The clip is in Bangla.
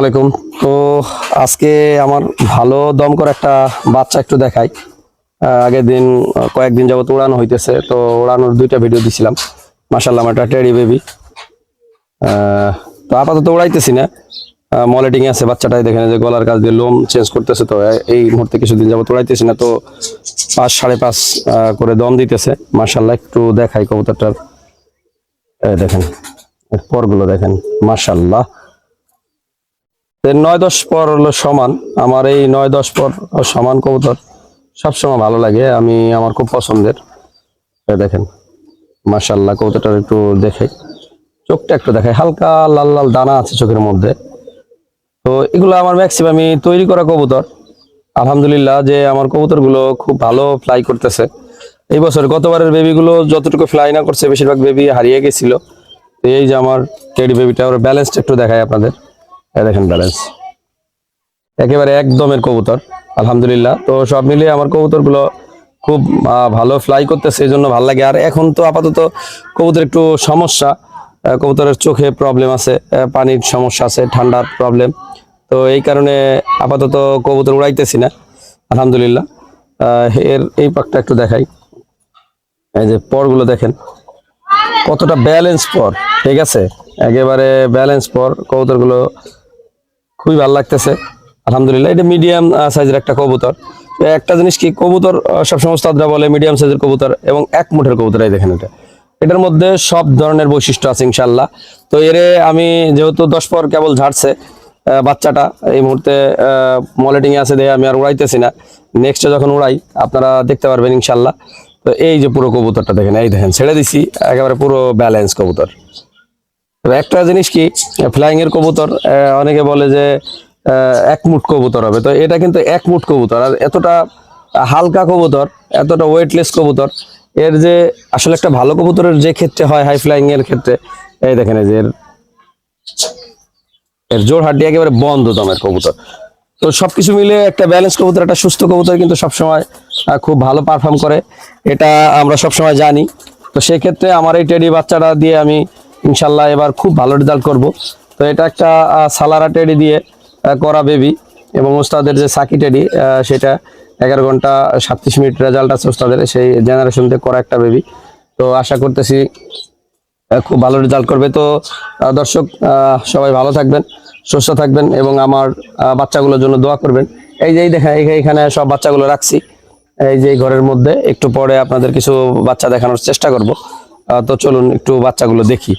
আলাইকুম। তো আজকে আমার ভালো দমকর একটা বাচ্চা একটু দেখাই। আগের দিন কয়েকদিন যাবত উড়ানো হইতেছে, তো উড়ানোর দুইটা ভিডিও দিছিলাম। মাসাল্লাহ একটা টেডি বেবি। তো আপাতত উড়াইতেছি না। মলেটিং আছে বাচ্চাটাই, দেখেন যে গলার কাছ দিয়ে লোম চেঞ্জ করতেছে তো এই মুহূর্তে কিছুদিন যাবত উড়াইতেছি না তো, পাঁচ, সাড়ে পাঁচ করে দম দিতেছে। মাসাল্লাহ একটু দেখাই কবুতরটার। দেখেন পরগুলো দেখেন মাসাল্লাহ তো নয় দশ পর হলো সমান। আমার এই নয় দশ পর সমান কবুতর সবসময় ভালো লাগে, আমি, আমার খুব পছন্দের। দেখেন মার্শাল্লাহ কবুতরটা একটু দেখে। চোখটা একটু দেখায় হালকা লাল লাল দানা আছে চোখের মধ্যে। তো এগুলো আমার ম্যাক্সিমামই তৈরি করা কবুতর। আলহামদুলিল্লাহ যে আমার কবুতরগুলো খুব ভালো ফ্লাই করতেছে। এই বছর গতবারের বেবিগুলো যতটুকু ফ্লাই না করছে, বেশিরভাগ বেবি হারিয়ে গেছিল। এই যে আমার টেডি বেবিটা ওর ব্যালেন্সটা একটু দেখায় আপনাদের। দেখেন ব্যালেন্স একেবারে একদমের কবুতর, আলহামদুলিল্লাহ। তো সব মিলিয়ে আমার কবুতরগুলো খুব ভালো ফ্লাই করতেছে এই জন্য ভালো লাগে। আর এখন তো আপাতত কবুতর একটু সমস্যা কবুতরের চোখে প্রবলেম আছে পানির সমস্যা আছে, ঠান্ডার প্রবলেম তো এই কারণে আপাতত কবুতর উড়াইতেছি না, আলহামদুলিল্লাহ। এর, এই পাকটা একটু দেখাই। এই যে পরগুলো দেখেন, কতটা ব্যালেন্স পর, ঠিক আছে? একেবারে ব্যালেন্স পর কবুতরগুলো খুবই ভালো লাগতেছে। আলহামদুলিল্লাহ, এটা মিডিয়াম সাইজের একটা কবুতর। একটা জিনিস কি, কবুতর সবসময় উস্তাদরা বলে মিডিয়াম সাইজের কবুতর এবং এক মুঠের কবুতর, এই দেখেন এটা। এটার মধ্যে সব ধরনের বৈশিষ্ট্য আছে ইনশাল্লাহ তো এরে আমি যেহেতু দশ পর কেবল ঝাড়ছে বাচ্চাটা, এই মুহূর্তে মলেটিং আছে দেখে আমি আর উড়াইতেছি না। নেক্সটে যখন উড়াই, আপনারা দেখতে পারবেন ইনশাল্লাহ তো এই যে পুরো কবুতরটা দেখেন, এই দেখেন, ছেড়ে দিছি, একেবারে পুরো ব্যালেন্স কবুতর। একটা জিনিস কি ফ্লাইং এর কবুতর অনেকে বলে যে আহ, এক মুঠ কবুতর হবে। তো এটা কিন্তু এক মুঠ কবুতর। আর এতটা হালকা কবুতর এতটা ওয়েটলেস কবুতর এর যে আসলে একটা ভালো কবুতরের যে ক্ষেত্রে হয় হাই ফ্লাইং এর ক্ষেত্রে এই দেখেন এই যে এর এর জোর হাড্ডি একেবারে বন্ধ দমের কবুতর। তো সবকিছু মিলে একটা ব্যালেন্স কবুতর একটা সুস্থ কবুতর কিন্তু সবসময় খুব ভালো পারফর্ম করে। এটা আমরা সবসময় জানি। তো সেক্ষেত্রে আমার এই টেডি বাচ্চাটা দিয়ে আমি ইনশাল্লাহ এবার খুব ভালো রেজাল্ট করব। তো এটা একটা সালারা টেডি দিয়ে করা বেবি এবং ওস্তাদের যে সাকি টেডি সেটা এগারো ঘণ্টা সাতত্রিশ মিনিট রেজাল্ট আছে ওস্তাদের, সেই জেনারেশন দিয়ে করা একটা বেবি তো আশা করতেছি খুব ভালো রেজাল্ট করবে। তো দর্শক সবাই ভালো থাকবেন, সুস্থ থাকবেন এবং আমার বাচ্চাগুলোর জন্য দোয়া করবেন। এই যে দেখা এখানে সব বাচ্চাগুলো রাখছি। এই যে ঘরের মধ্যে একটু পরে আপনাদের কিছু বাচ্চা দেখানোর চেষ্টা করব। তো চলুন একটু বাচ্চাগুলো দেখি।